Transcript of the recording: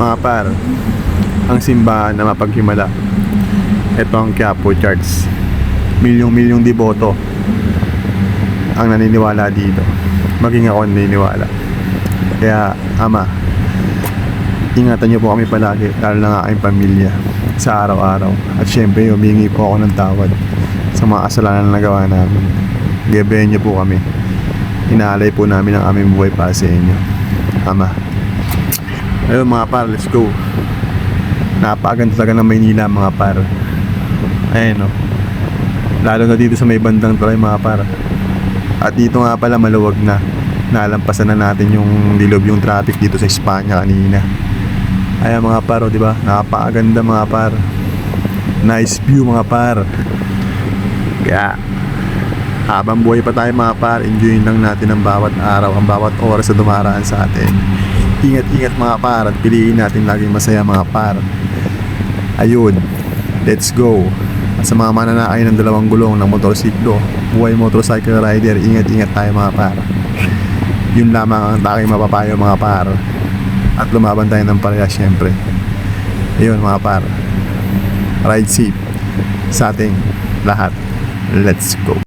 Mga par, ang simbahan na mapaghimala. Ito ang Quiapo Church. Milyong-milyong deboto ang naniniwala dito. Maging ako naniniwala. Kaya, Ama, ingatan niyo po kami palagi, lalo na aking pamilya sa araw-araw. At syempre, humingi po ako ng tawad sa mga kasalanan na nagawa namin. Gabayan niyo po kami. Inaalay po namin ang aming buhay para sa inyo. Ama. Ayun mga par, let's go. Napakaganda talaga ng Maynila mga par. Ayun no. Lalo na dito sa may bandang try mga par. At dito nga pala maluwag na. Nalampasan na natin yung dilob yung traffic dito sa Espanya kanina. Ayan mga par, di ba? Napakaganda mga par. Nice view mga par. Kaya habang buhay pa tayo mga par, enjoyin lang natin ang bawat araw, ang bawat oras na dumaraan sa atin. Ingat-ingat mga par at piliin natin laging masaya mga par. Ayun, let's go. At sa mga mananakay ng dalawang gulong ng motorsiklo, buhay motorcycle rider, ingat-ingat tayo mga par. Yun lamang ang taking mapapayo mga par. At lumaban tayo ng pareha syempre. Ayun mga par. Ride safe sa ating lahat. Let's go.